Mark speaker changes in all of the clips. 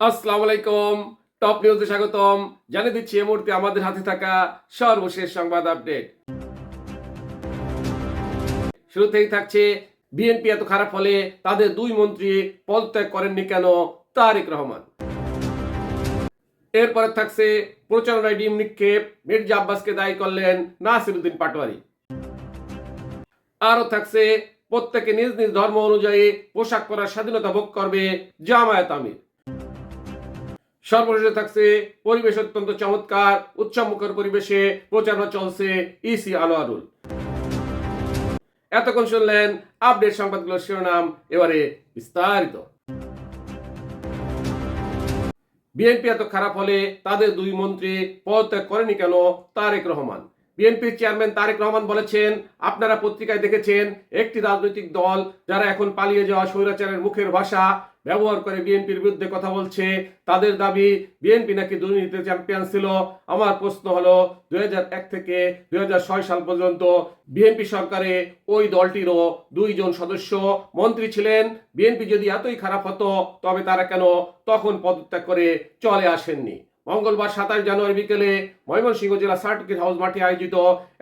Speaker 1: আসসালামু আলাইকুম টপ নিউজে স্বাগতম। জানিয়ে দিচ্ছি এই মুহূর্তে আমাদের হাতে থাকা সর্বশেষ সংবাদ আপডেট। শুরুতেই থাকছে, বিএনপি এত খারাপ হলে তাদের দুই মন্ত্রী পদত্যাগ করেননি কেন তারেক রহমান? এরপরে থাকছে, প্রচারণায় ডিম নিক্ষেপ, মির্জা আব্বাসকে দায়ী করলেন নাসিরুদ্দিন পাটোয়ারি। আরও থাকছে, প্রত্যেকে নিজ নিজ ধর্ম অনুযায়ী পোশাক পরার স্বাধীনতা ভোগ করবে জামায়াত আমির। সর্বশেষে থাকছে পরিবেশ অত্যন্ত চমৎকার উৎসবমুখর পরিবেশে প্রচারণা চলছে ইসি আনোয়ারুল এতক্ষণ শুনলেন আপডেট সংবাদগুলোর শিরোনাম, এবারে বিস্তারিত। বিএনপি এত খারাপ হলে তাদের দুই মন্ত্রী পদত্যাগ করেনি কেন তারেক রহমান? বিএনপির চেয়ারম্যান তারেক রহমান বলেছেন, আপনারা পত্রিকায় দেখেছেন, একটি রাজনৈতিক দল যারা এখন পালিয়ে যাওয়া স্বৈরাচারের মুখের ভাষা ব্যবহার করে বিএনপির বিরুদ্ধে কথা বলছে। তাদের দাবি, বিএনপি নাকি দুর্নীতিতে চ্যাম্পিয়ন ছিল। আমার প্রশ্ন হলো, দুই হাজার এক থেকে দুই হাজার ছয় সাল পর্যন্ত বিএনপি সরকারে ওই দলটিরও দুইজন সদস্য মন্ত্রী ছিলেন। বিএনপি যদি এতই খারাপ হতো, তবে তারা কেন তখন পদত্যাগ করে চলে আসেননি? মঙ্গলবার সাতাশ জানুয়ারি বিকেলে ময়মনসিংহ জেলা সার্টিফিকেট হাউস মাঠে আয়োজিত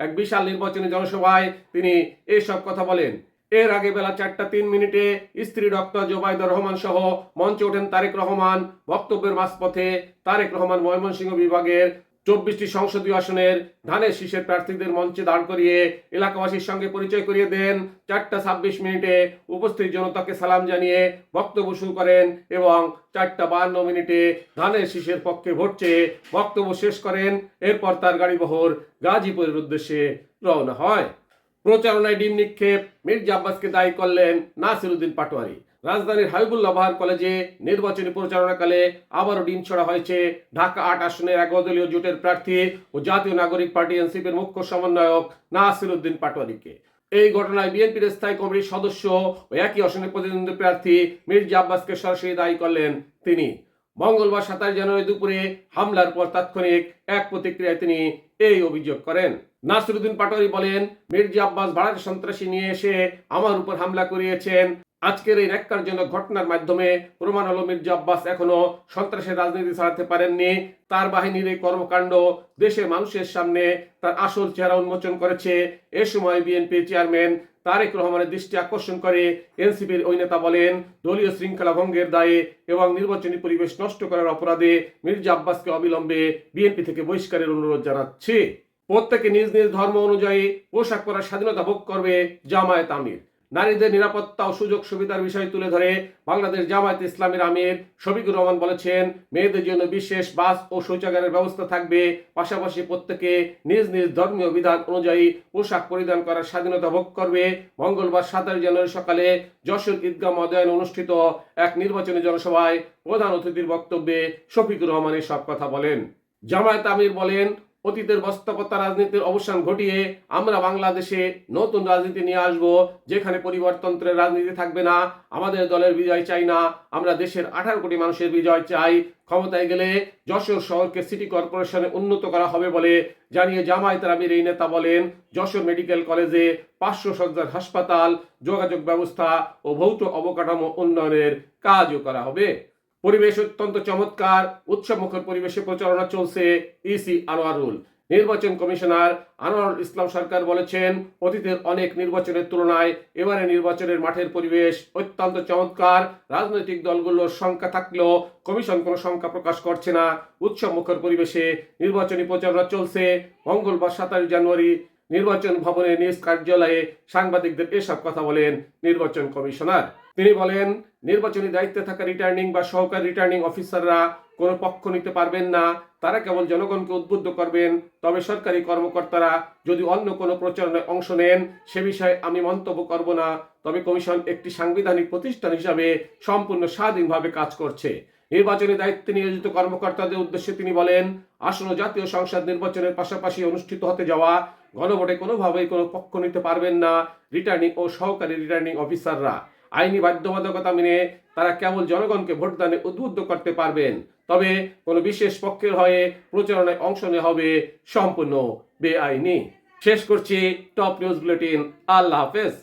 Speaker 1: এক বিশাল নির্বাচনী জনসভায় তিনি এসব কথা বলেন। এর আগে বেলা চারটা তিন মিনিটে স্ত্রী ডক্টর জোবাইদুর রহমান সহ মঞ্চে ওঠেন তারেক রহমান। বক্তব্যের মাঝপথে তারেক রহমান ময়মনসিংহ বিভাগের চব্বিশটি সংসদীয় আসনের ধানের শীষের প্রার্থীদের মঞ্চে দাঁড় করিয়ে এলাকাবাসীর সঙ্গে পরিচয় করিয়ে দেন। চারটা ছাব্বিশ মিনিটে উপস্থিত জনতাকে সালাম জানিয়ে বক্তব্য শুরু করেন এবং চারটা বান্ন মিনিটে ধানের শীষের পক্ষে ভোট চেয়ে বক্তব্য শেষ করেন। এরপর তার গাড়ি বহর গাজীপুরের উদ্দেশ্যে রওনা হয়। প্রচারণায় ডিম নিক্ষেপ মির্জা আব্বাসকে দায়ী করলেন নাসিরুদ্দিন পাটোয়ারি। রাজধানীর হাবিবুল্লাহ বাহার কলেজে নির্বাচনী প্রচারণাকালে আবারও ডিম ছড়া হয়েছে ঢাকা আট আসনের একদলীয় জোটের প্রার্থী ও জাতীয় নাগরিক পার্টি এনসিপির মুখ্য সমন্বয়ক নাসিরুদ্দিন পাটোয়ারিকে। এই ঘটনায় বিএনপির স্থায়ী কমিটির সদস্য ও একই আসনের প্রতিদ্বন্দ্বী প্রার্থী মির্জা আব্বাসকে সরাসরি দায়ী করলেন তিনি। মঙ্গলবার সাতাশ জানুয়ারি দুপুরে হামলার পর তাৎক্ষণিক এক প্রতিক্রিয়ায় তিনি এই অভিযোগ করেন। নাসিরুদ্দিন পাটোয়ারি বলেন, মির্জা আব্বাস ভাড়ার সন্ত্রাসী নিয়ে এসে আমার উপর হামলা করিয়েছেন। আজকের এই ন্যাক্কারজনক ঘটনার মাধ্যমে প্রমাণ হলো মির্জা আব্বাস এখনও সন্ত্রাসের রাজনীতি চালাতে পারেননি। তার বাহিনীর এই কর্মকাণ্ড দেশের মানুষের সামনে তার আসল চেহারা উন্মোচন করেছে। এ সময় বিএনপি চেয়ারম্যান তারেক রহমানের দৃষ্টি আকর্ষণ করে এনসিপির ওই নেতা বলেন, দলীয় শৃঙ্খলা ভঙ্গের দায়ে এবং নির্বাচনী পরিবেশ নষ্ট করার অপরাধে মির্জা আব্বাসকে অবিলম্বে বিএনপি থেকে বহিষ্কারের অনুরোধ জানাচ্ছি। প্রত্যেকে নিজ নিজ ধর্ম অনুযায়ী পোশাক পরার স্বাধীনতা ভোগ করবে জামায়াত আমির। নারীদের নিরাপত্তা ও সুযোগ সুবিধার বিষয় তুলে ধরে বাংলাদেশ জামায়াত ইসলামের আমির শফিকুর রহমান বলেছেন, মেয়েদের জন্য বিশেষ বাস ও শৌচাগারের ব্যবস্থা থাকবে। পাশাপাশি প্রত্যেকে নিজ নিজ ধর্মীয় বিধান অনুযায়ী পোশাক পরিধান করার স্বাধীনতা ভোগ করবে। মঙ্গলবার সাতাশ জানুয়ারি সকালে যশোর ঈদগাহ ময়দানে অনুষ্ঠিত এক নির্বাচনী জনসভায় প্রধান অতিথির বক্তব্যে শফিকুর রহমান সব কথা বলেন। জামায়াত আমির বলেন অতীতের বস্তাপত্তা রাজনীতির অবসান ঘটিয়ে আমরা বাংলাদেশে নতুন রাজনীতি নিয়ে আসব, যেখানে পরিবারতন্ত্রের রাজনীতি থাকবে না, আমাদের দলের বিজয় চাই না, আমরা দেশের আঠারো কোটি মানুষের বিজয় চাই। ক্ষমতায় গেলে যশোর শহরকে সিটি কর্পোরেশনে উন্নত করা হবে বলে জানিয়ে জামায়াতের আমির এই নেতা বলেন, যশোর মেডিকেল কলেজে পাঁচশো সজ্জার হাসপাতাল, যোগাযোগ ব্যবস্থা ও ভৌত অবকাঠামো উন্নয়নের কাজও করা হবে। পরিবেশ অত্যন্ত চমৎকার উৎসবমুখর পরিবেশে প্রচারণা চলছে ইসি আনোয়ারুল নির্বাচন কমিশনার আনোয়ারুল ইসলাম সরকার বলেছেন, অতীতের অনেক নির্বাচনের তুলনায় এবারে নির্বাচনের মাঠের পরিবেশ অত্যন্ত চমৎকার। রাজনৈতিক দলগুলোর সংখ্যা থাকলেও কমিশন কোনো সংখ্যা প্রকাশ করছে না। উৎসবমুখর পরিবেশে নির্বাচনী প্রচারণা চলছে। মঙ্গলবার সাতাশ জানুয়ারি নির্বাচন ভবনে নিজ কার্যালয়ে সাংবাদিকদের এসব কথা বলেন নির্বাচন কমিশনার। তিনি বলেন, নির্বাচনী দায়িত্বে থাকা রিটার্নিং বা সহকারী রিটার্নিং অফিসাররা কোনো পক্ষ নিতে পারবেন না, তারা কেবল জনগণকে উদ্বুদ্ধ করবেন। তবে সরকারি কর্মকর্তারা যদি অন্য কোনো প্রচারণায় অংশ নেন, সে বিষয়ে আমি মন্তব্য করব না। তবে কমিশন একটি সাংবিধানিক প্রতিষ্ঠান হিসাবে সম্পূর্ণ স্বাধীনভাবে কাজ করছে। নির্বাচনী দায়িত্বে নিয়োজিত কর্মকর্তাদের উদ্দেশ্যে তিনি বলেন, আসন্ন জাতীয় সংসদ নির্বাচনের পাশাপাশি অনুষ্ঠিত হতে যাওয়া গণভোটে কোনোভাবেই কোনো পক্ষ নিতে পারবেন না রিটার্নিং ও সহকারী রিটার্নিং অফিসাররা আইনি বাধ্যবাধকতা মেনে তারা কেবল জনগণকে ভোটদানে উদ্বুদ্ধ করতে পারবেন। তবে কোনো বিশেষ পক্ষের হয়ে প্রচারণায় অংশ নেওয়া হবে সম্পূর্ণ বেআইনি। শেষ করছি টপ নিউজ বুলেটিন। আল্লাহ হাফেজ।